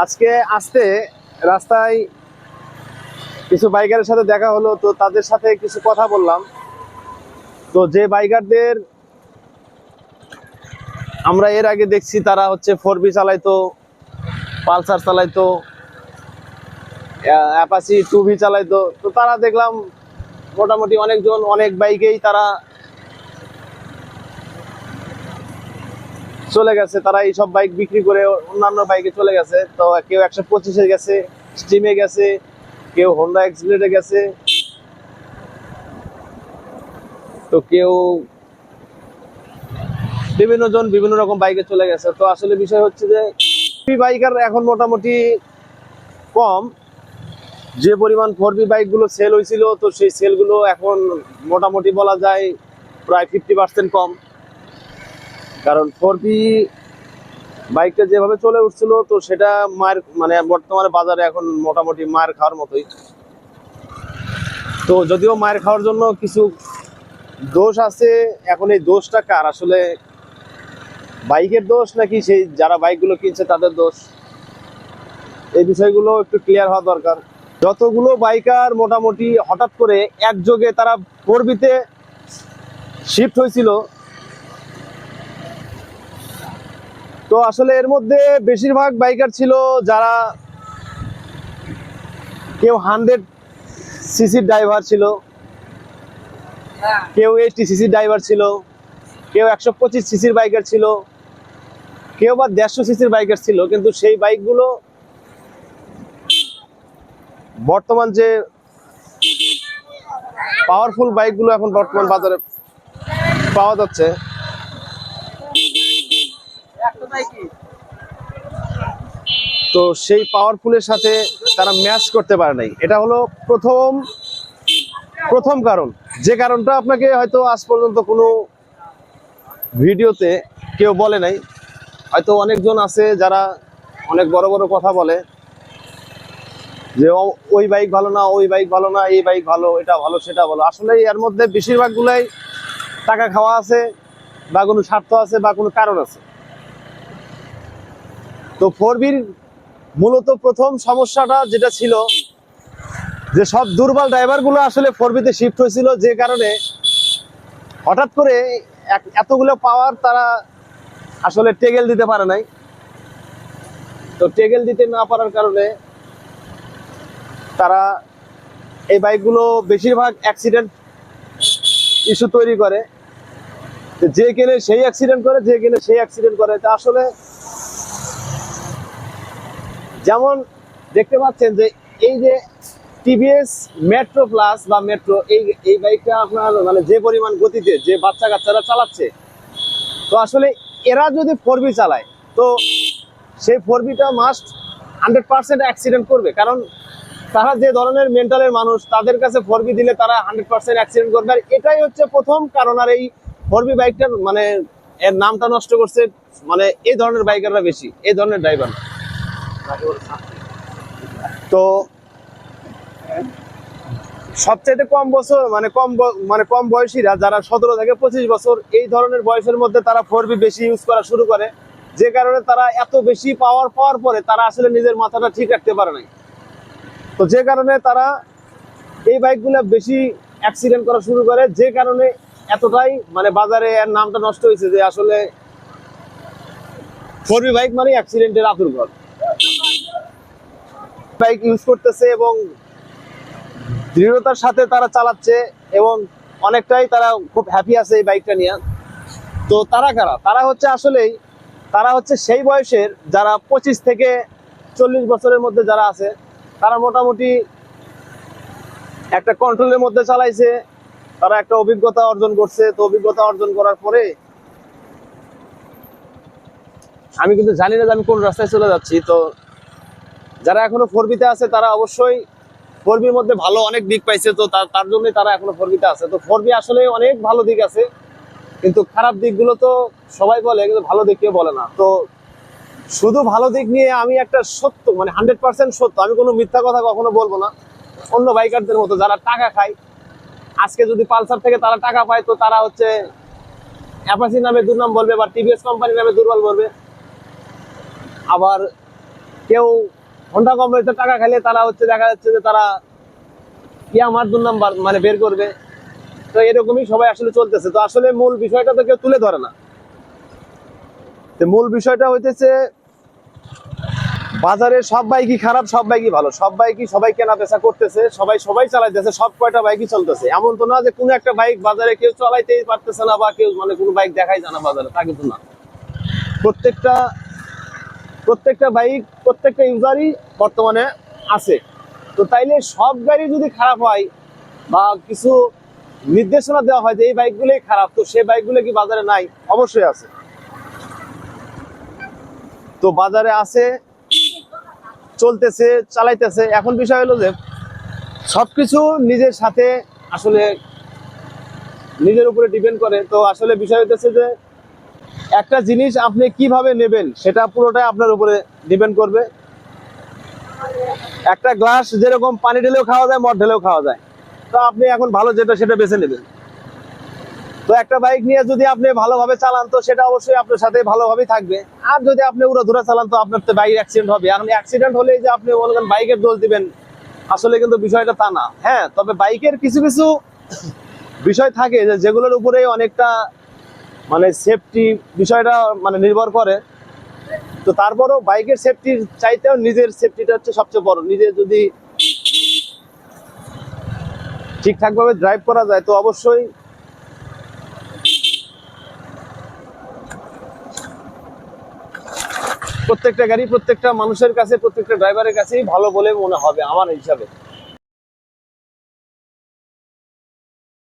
আজকে আসতে রাস্তায় কিছু বাইকারের সাথে দেখা হলো, তো তাদের সাথে কিছু কথা বললাম। তো যে বাইকারদের আমরা এর আগে দেখছি, তারা হচ্ছে ফোর বি চালাইতো, পালসার চালাইতো অ্যাপাচি টু বি চালাইতো। তো তারা দেখলাম মোটামুটি অনেকজন, অনেক বাইকেই তারা চলে গেছে, তারা এইসব বাইক বিক্রি করে অন্যান্য বাইকে চলে গেছে। তো কেউ একশো পঁচিশে গেছে স্টিমে গেছে, কেউ হোন্ডা এক্সপ্লেটে গেছে। তো কেউ বিভিন্ন জন বিভিন্ন রকম বাইকে চলে গেছে। তো আসলে বিষয় হচ্ছে যে বাইকার এখন মোটামুটি কম। যে পরিমাণ ফোর বি বাইকগুলো সেল হয়েছিল তো সেই সেলগুলো এখন মোটামুটি বলা যায় প্রায় ফিফটি পার্সেন্ট কম। কারণ ফোর বি বাইকটা যেভাবে চলে উঠছিল, তো সেটা মায়ের মানে বর্তমানে বাজারে এখন মোটামুটি মায়ের খাওয়ার মতোই। তো যদিও মায়ের খাওয়ার জন্য কিছু দোষ আছে, এখন এই দোষটা কার? আসলে বাইকের দোষ নাকি সেই যারা বাইকগুলো কিনছে তাদের দোষ? এই বিষয়গুলো একটু ক্লিয়ার হওয়া দরকার। যতগুলো বাইকার মোটামুটি হঠাৎ করে একযোগে তারা ফোরবিতে শিফট হয়েছিল তো আসলে এর মধ্যে বেশিরভাগ বাইকার ছিল যারা কেউ হান্ড্রেড সিসির ড্রাইভার ছিল, কেউ এইচটি সিসির ড্রাইভার ছিল, কেউ একশো পঁচিশ সিসির বাইকার ছিল, কেউ বা দেড়শো সিসির বাইকার ছিল, কিন্তু সেই বাইকগুলো বর্তমান যে পাওয়ারফুল বাইকগুলো এখন বর্তমান বাজারে পাওয়া যাচ্ছে। তো সেই পাওয়ারফুলের সাথে তারা ম্যাচ করতে পারে নাই। এটা হলো প্রথম প্রথম কারণ। যে কারণটা আপনাকে হয়তো আজ পর্যন্ত কোনো ভিডিওতে কেউ বলে নাই। হয়তো অনেকজন আছে যারা অনেক বড় বড় কথা বলে যে ওই বাইক ভালো না, ওই বাইক ভালো না, এই বাইক ভালো, এটা ভালো, সেটা ভালো। আসলে এর মধ্যে বেশিরভাগগুলাই টাকা খাওয়া আছে বা কোনো স্বার্থ আছে বা কোনো কারণ আছে। তো ফোর বির মূলত প্রথম সমস্যাটা যেটা ছিল যে সব দুর্বল ড্রাইভারগুলো আসলে ফোর বিতে শিফট হয়েছিল, যে কারণে হঠাৎ করে এতগুলো পাওয়ার তারা আসলে টেগেল দিতে পারে নাই। তো টেগেল দিতে না পারার কারণে তারা এই বাইকগুলো বেশিরভাগ অ্যাক্সিডেন্ট ইস্যু তৈরি করে। যে কেনে সেই অ্যাক্সিডেন্ট করে, যে কেনে সেই অ্যাক্সিডেন্ট করে। তা আসলে যেমন দেখতে পাচ্ছেন যে এই যে টিভিএস মেট্রো প্লাস বা মেট্রো এই এই বাইকটা আপনার মানে যে পরিমাণ গতিতে যে বাচ্চা কাচ্চারা চালাচ্ছে, তো আসলে এরা যদি ফোর বি চালায়, তো সেই ফোর বিটা মাস্ট হান্ড্রেড পার্সেন্ট অ্যাক্সিডেন্ট করবে। কারণ তারা যে ধরনের মেন্টালের মানুষ, তাদের কাছে ফোর বি দিলে তারা হান্ড্রেড পার্সেন্ট অ্যাক্সিডেন্ট করবে। আর এটাই হচ্ছে প্রথম কারণ, আর এই ফোর বি বাইকটার মানে এর নামটা নষ্ট করছে মানে এই ধরনের বাইকাররা বেশি, এই ধরনের ড্রাইভার তো সবচাইতে কম বছর মানে কম মানে কম বয়সীরা যারা সতেরো থেকে পঁচিশ বছর, এই ধরনের বয়সের মধ্যে তারা ফোর বেশি ইউজ করা শুরু করে। যে কারণে তারা এত বেশি পাওয়ার পাওয়ার পরে তারা আসলে নিজের মাথাটা ঠিক রাখতে পারে নাই। তো যে কারণে তারা এই বাইকগুলো বেশি অ্যাক্সিডেন্ট করা শুরু করে, যে কারণে এতটাই মানে বাজারে এর নামটা নষ্ট হয়েছে যে আসলে ফোর বাইক মানে অ্যাক্সিডেন্টের আতুর ঘর বাইক ইউজ করতেছে এবং দৃঢ়তার সাথে তারা চালাচ্ছে এবং অনেকটাই তারা খুব হ্যাপি আছে এই বাইকটা নিয়ে। তো তারা কারা? তারা হচ্ছে আসলেই, তারা হচ্ছে সেই বয়সের যারা পঁচিশ থেকে চল্লিশ বছরের মধ্যে যারা আছে, তারা মোটামুটি একটা কন্ট্রোলের মধ্যে চালাইছে, তারা একটা অভিজ্ঞতা অর্জন করছে। তো অভিজ্ঞতা অর্জন করার পরে আমি কিন্তু জানি না যে আমি কোন রাস্তায় চলে যাচ্ছি, তো যারা এখনও ফোরবিতে আছে, তারা অবশ্যই ফোরবির মধ্যে ভালো অনেক দিক পাইছে, তো তার জন্যই তারা এখনও ফোরবিতে আছে। তো ফোরবি আসলে অনেক ভালো দিক আছে, কিন্তু খারাপ দিকগুলো তো সবাই বলে, কিন্তু ভালো দিক কেউ বলে না। তো শুধু ভালো দিক নিয়ে আমি একটা সত্য মানে হান্ড্রেড পার্সেন্ট সত্য, আমি কোনো মিথ্যা কথা কখনো বলব না। অন্য বাইকারদের মতো যারা টাকা খায়, আজকে যদি পালসার থেকে তারা টাকা পায়, তো তারা হচ্ছে অ্যাপাসি নামে দুর্নাম বলবে বা টিভিএস কোম্পানি নামে দুর্বল বলবে। আবার কেউ ঘণ্টা কম রয়েছে টাকা খাইলে তারা হচ্ছে দেখা যাচ্ছে যে তারা ইয়ামার দুর্নাম বার- মানে বের করবে। তো এরকমই সবাই আসলে চলতেছে। তো আসলে মূল বিষয়টা তো কেউ তুলে ধরে না। তো মূল বিষয়টা হইতেছে, বাজারে সব বাইকই খারাপ, সব বাইকই ভালো। সব বাইকই সবাই কেনা বেচা করতেছে, সবাই সবাই চালাইতেছে, সব কয়টা বাইকই চলতেছে। এমন তো না যে কোনো একটা বাইক বাজারে কেউ চালাইতেই পারতেছে না বা কেউ মানে কোনো বাইক দেখাই জানা বাজারে, তা কিন্তু না। প্রত্যেকটা প্রত্যেকটা বাইক, প্রত্যেকটা ইউজারই বর্তমানে আছে। তো তাইলে সব গাড়ি যদি খারাপ হয় বা কিছু নির্দেশনা দেওয়া হয় যে এই বাইকগুলোই খারাপ, তো সেই বাইকগুলো কি বাজারে নাই? অবশ্যই আছে। তো বাজারে আছে, চলতেছে, চালাইতেছে। এখন বিষয় হলো যে সবকিছু নিজের সাথে আসলে নিজের উপরে ডিপেন্ড করে। তো আসলে বিষয় হইতেছে যে একটা জিনিস আপনি কীভাবে নেবেন সেটা পুরোটাই আপনার উপরে ডিপেন্ড করবে। একটা গ্লাস যেরকম পানি ঢেলেও খাওয়া যায়, মদ ঢেলেও খাওয়া যায়। তো আপনি এখন ভালো যেটা, সেটা বেছে নেবেন। তো একটা বাইক নিয়ে যদি আপনি ভালোভাবে চালান, তো সেটা অবশ্যই আপনার সাথে ভালোভাবেই থাকবে। আর যদি আপনি উড়াধুরা চালান, তো আপনার তো বাইক অ্যাক্সিডেন্ট হবে। এখন অ্যাক্সিডেন্ট হলেই যে আপনি বলবেন বাইকের দোষ দিবেন, আসলে কিন্তু বিষয়টা তা না। হ্যাঁ তবে বাইকের কিছু কিছু বিষয় থাকে যেগুলোর উপরে অনেকটা মানে সেফটি বিষয়টা মানে নির্ভর করে। তো তারপরও বাইকের সেফটির চাইতেও নিজের সেফটিটা হচ্ছে সবচেয়ে বড়। নিজে যদি ঠিকঠাকভাবে ড্রাইভ করা যায়, তো অবশ্যই প্রত্যেকটা গাড়ি প্রত্যেকটা মানুষের কাছে, প্রত্যেকটা ড্রাইভারের কাছেই ভালো বলে মনে হবে, আমার হিসাবে।